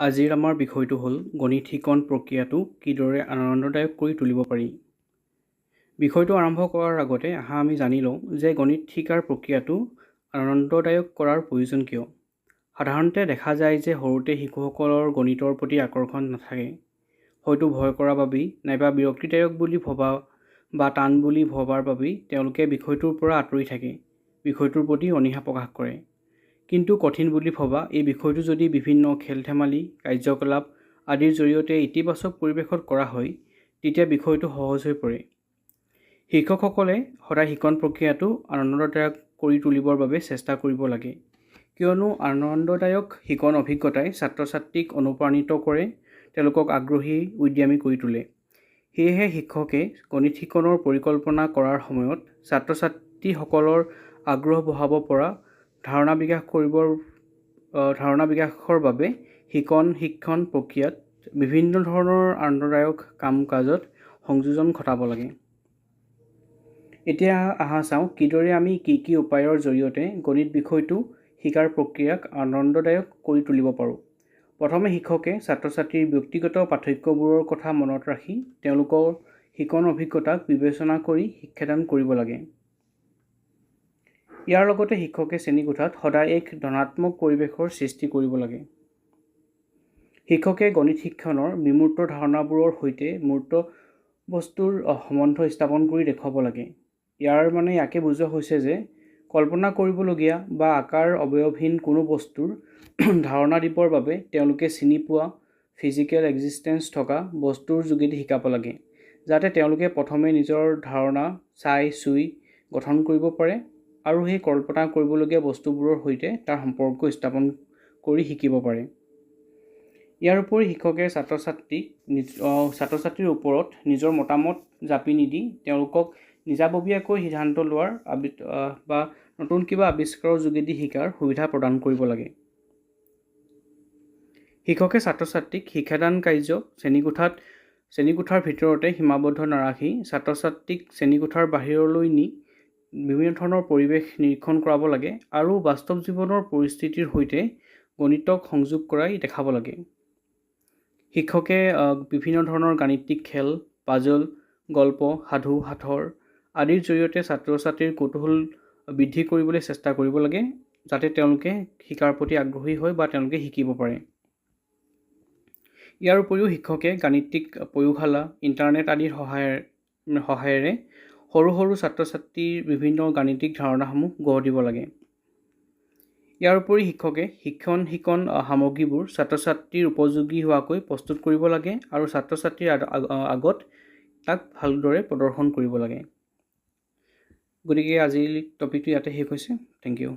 আজিৰ আমাৰ বিষয়টো হ'ল গণিত শিকন প্ৰক্ৰিয়াটো কিদৰে আনন্দদায়ক কৰি তুলিব পাৰি। বিষয়টো আৰম্ভ কৰাৰ আগতে আহা আমি জানি লওঁ যে গণিত শিকাৰ প্ৰক্ৰিয়াটো আনন্দদায়ক কৰাৰ প্ৰয়োজন কিয়। সাধাৰণতে দেখা যায় যে সৰুতে শিশুসকলৰ গণিতৰ প্ৰতি আকৰ্ষণ নাথাকে। হয়তো ভয় কৰাৰ বাবেই নাইবা বিৰক্তিদায়ক বুলি ভবা বা টান বুলি ভবাৰ বাবেই তেওঁলোকে বিষয়টোৰ পৰা আঁতৰি থাকে। বিষয়টোৰ প্ৰতি অনীহা প্ৰকাশ কৰে। কিন্তু কঠিন বুলি ভবা এই বিষয়টো যদি বিভিন্ন খেল ধেমালি কাৰ্যকলাপ আদিৰ জৰিয়তে ইতিবাচক পৰিৱেশত কৰা হয় তেতিয়া বিষয়টো সহজ হৈ পৰে। শিক্ষকসকলে সদায় শিকন প্ৰক্ৰিয়াটো আনন্দদায়ক কৰি তুলিবৰ বাবে চেষ্টা কৰিব লাগে। কিয়নো আনন্দদায়ক শিকন অভিজ্ঞতাই ছাত্ৰ ছাত্ৰীক অনুপ্ৰাণিত কৰে তেওঁলোকক আগ্ৰহী উদ্যমী কৰি তোলে। সেয়েহে শিক্ষকে গণিত শিকনৰ পৰিকল্পনা কৰাৰ সময়ত ছাত্ৰ ছাত্ৰীসকলৰ আগ্ৰহ বঢ়াব পৰা ধাৰণা বিকাশ কৰিবৰ ধাৰণা বিকাশৰ বাবে শিকন শিক্ষণ প্ৰক্ৰিয়াত বিভিন্ন ধৰণৰ আনন্দদায়ক কাম কাজত সংযোজন ঘটাব লাগে। এতিয়া আহা চাওঁ কিদৰে আমি কি কি উপায়ৰ জৰিয়তে গণিত বিষয়টো শিকাৰ প্ৰক্ৰিয়াক আনন্দদায়ক কৰি তুলিব পাৰোঁ। প্ৰথমে শিক্ষকে ছাত্ৰ ছাত্ৰীৰ ব্যক্তিগত পাৰ্থক্যবোৰৰ কথা মনত ৰাখি তেওঁলোকৰ শিকন অভিজ্ঞতাক বিবেচনা কৰি শিক্ষাদান কৰিব লাগে। ইয়াৰ লগতে শিক্ষকে শ্ৰেণীকোঠাত সদায় এক ধনাত্মক পৰিৱেশৰ সৃষ্টি কৰিব লাগে। শিক্ষকে গণিত শিক্ষণৰ বিমূৰ্ত ধাৰণাবোৰৰ সৈতে মূৰ্ত বস্তুৰ সম্বন্ধ স্থাপন কৰি দেখুৱাব লাগে। ইয়াৰ মানে ইয়াকে বুজোৱা হৈছে যে কল্পনা কৰিবলগীয়া বা আকাৰ অৱয়ৱহীন কোনো বস্তুৰ ধাৰণা দিবৰ বাবে তেওঁলোকে চিনি পোৱা ফিজিকেল এক্সিষ্টেঞ্চ থকা বস্তুৰ যোগেদি শিকাব লাগে যাতে তেওঁলোকে প্ৰথমে নিজৰ ধাৰণা চাই চুই গঠন কৰিব পাৰে। আৰু সেই কল্পনা কৰিবলগীয়া বস্তুবোৰৰ সৈতে তাৰ সম্পৰ্ক স্থাপন কৰি শিকিব পাৰে। ইয়াৰ উপৰি শিক্ষকে ছাত্ৰ ছাত্ৰীক ছাত্ৰ ছাত্ৰীৰ ওপৰত নিজৰ মতামত জাপি নিদি তেওঁলোকক নিজাববীয়াকৈ সিদ্ধান্ত লোৱাৰ বা নতুন কিবা আৱিষ্কাৰৰ যোগেদি শিকাৰ সুবিধা প্ৰদান কৰিব লাগে। শিক্ষকে ছাত্ৰ ছাত্ৰীক শিক্ষাদান কাৰ্য শ্ৰেণীকোঠাত শ্ৰেণীকোঠাৰ ভিতৰতে সীমাবদ্ধ নাৰাখি ছাত্ৰ ছাত্ৰীক শ্ৰেণীকোঠাৰ বাহিৰলৈ নি বিভিন্ন ধৰণৰ পৰিৱেশ নিৰীক্ষণ কৰাব লাগে আৰু বাস্তৱ জীৱনৰ পৰিস্থিতিৰ সৈতে গণিতক সংযোগ কৰাই দেখাব লাগে। শিক্ষকে বিভিন্ন ধৰণৰ গাণিতিক খেল পাজল গল্প সাধু সাঁথৰ আদিৰ জৰিয়তে ছাত্ৰ ছাত্ৰীৰ কৌতূহল বৃদ্ধি কৰিবলৈ চেষ্টা কৰিব লাগে যাতে তেওঁলোকে শিকাৰ প্ৰতি আগ্ৰহী হয় বা তেওঁলোকে শিকিব পাৰে। ইয়াৰ উপৰিও শিক্ষকে গাণিতিক প্ৰয়োগশালা ইণ্টাৰনেট আদিৰ সহায়েৰে সহায়েৰে সৰু সৰু ছাত্ৰ ছাত্ৰীৰ বিভিন্ন গাণিতিক ধাৰণাসমূহ গঢ় দিব লাগে। ইয়াৰ উপৰি শিক্ষকে শিক্ষণ শিকন সামগ্ৰীবোৰ ছাত্ৰ ছাত্ৰীৰ উপযোগী হোৱাকৈ প্ৰস্তুত কৰিব লাগে আৰু ছাত্ৰ ছাত্ৰীৰ আগত তাক ভালদৰে প্ৰদৰ্শন কৰিব লাগে। গতিকে আজিৰ টপিকটো ইয়াতে শেষ হৈছে। Thank U